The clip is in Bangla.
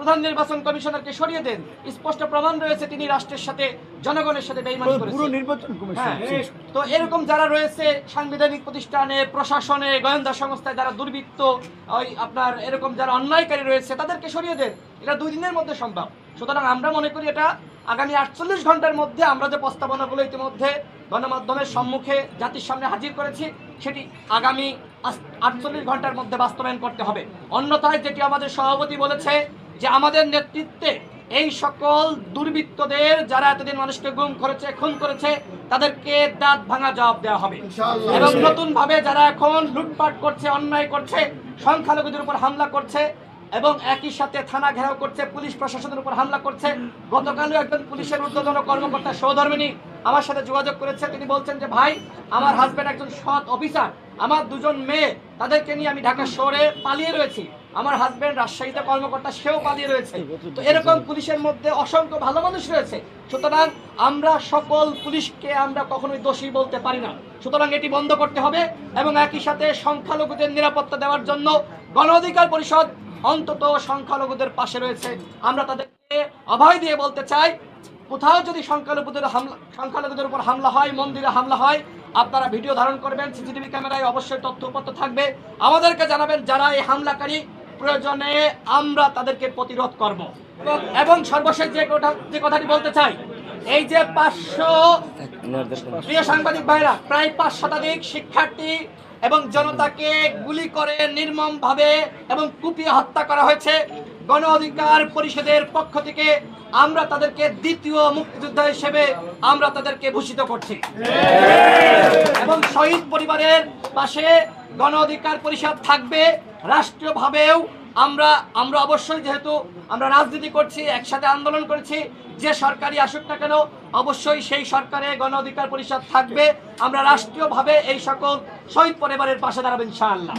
প্রধান নির্বাচন কমিশনারকে সরিয়ে দেন। স্পষ্ট প্রমাণ রয়েছে তিনি রাষ্ট্রের সাথে জনগণের সাথে বেইমানি করেছেন। নির্বাচন কমিশন হ্যাঁ, তো এরকম যারা রয়েছে সাংবিধানিক প্রতিষ্ঠানে প্রশাসনে গোয়েন্দা সংস্থায় যারা দুর্বৃত্ত ওই আপনার এরকম যারা অন্যায়কারী রয়েছে তাদেরকে সরিয়ে দেন। এটা দুই দিনের মধ্যে সম্ভব। সুতরাং আমরা মনে করি এটা আগামী আটচল্লিশ ঘণ্টার মধ্যে আমরা যে প্রস্তাবনাগুলো ইতিমধ্যে গণমাধ্যমের সম্মুখে জাতির সামনে হাজির করেছি সেটি আগামী আটচল্লিশ ঘণ্টার মধ্যে বাস্তবায়ন করতে হবে। অন্যথায় যেটি আমাদের সভাপতি বলেছে যে আমাদের নেতৃত্বে এই সকল দুর্বৃত্তদের যারা এতদিন মানুষকে গুম করেছে খুন করেছে তাদেরকে দাঁত ভাঙা জবাব দেওয়া হবে। এবং নতুন ভাবে যারা এখন লুটপাট করছে অন্যায় করছে সংখ্যালঘুদের উপর হামলা করছে এবং একই সাথে থানা ঘেরাও করছে পুলিশ প্রশাসনের উপর হামলা করছে গতকালও একজন পুলিশের ঊর্ধ্বতন কর্মকর্তা সহধর্মিনী আমার সাথে যোগাযোগ করেছে। তিনি বলছেন যে ভাই আমার হাজবেন্ড একজন সৎ অফিসার আমার দুজন মেয়ে, তাদেরকে নিয়ে আমি ঢাকা শহরে পালিয়ে রয়েছি। আমার হাজবেন্ড রাজশাহীতে কর্মকর্তা, সেও পালিয়ে রয়েছে। তো এরকম পুলিশের মধ্যে অসংখ্য ভালো মানুষ রয়েছে। সুতরাং আমরা সকল পুলিশকে আমরা কখনোই দোষী বলতে পারি না। সুতরাং এটি বন্ধ করতে হবে এবং একই সাথে সংখ্যালঘুদের নিরাপত্তা দেওয়ার জন্য গণ অধিকার পরিষদ অন্তত সংখ্যালঘুদের পাশে রয়েছে। আমরা তাদেরকে অভয় দিয়ে বলতে চাই, কোথাও যদি সংখ্যালঘুদের হামলা, সংখ্যালঘুদের উপর হামলা হয়, মন্দিরে হামলা হয় আপনারা ভিডিও ধারণ করবেন, সিসিটিভি ক্যামেরায় অবশ্যই তথ্য তথ্যপত্র থাকবে। আমাদেরকে জানাবেন, যারা এই হামলাকারী, প্রয়োজনে আমরা তাদেরকে প্রতিরোধ করব। এবং সর্বশেষ যে কথা, যে কথাটি বলতে চাই, এই যে পাঁচশো প্রিয় সাংবাদিক ভাইরা, প্রায় পাঁচ শতাধিক শিক্ষার্থী এবং জনতাকে গুলি করে নির্মমভাবে এবং কুপিয়ে হত্যা করা হয়েছে। গণ অধিকার পরিষদের পক্ষ থেকে আমরা তাদেরকে দ্বিতীয় মুক্তিযোদ্ধা হিসেবে আমরা তাদেরকে ভূষিত করছি। এবং শহীদ পরিবারের পাশে গণ অধিকার পরিষদ থাকবে, রাষ্ট্রীয়ভাবেও আমরা আমরা অবশ্যই যেহেতু আমরা রাজনীতি করছি, একসাথে আন্দোলন করেছি, যে সরকারি আসুক না কেন, অবশ্যই সেই সরকারে গণ অধিকার পরিষদ থাকবে। আমরা রাষ্ট্রীয়ভাবে এই সকল শহীদ পরিবারের পাশে দাঁড়াবো ইনশাআল্লাহ।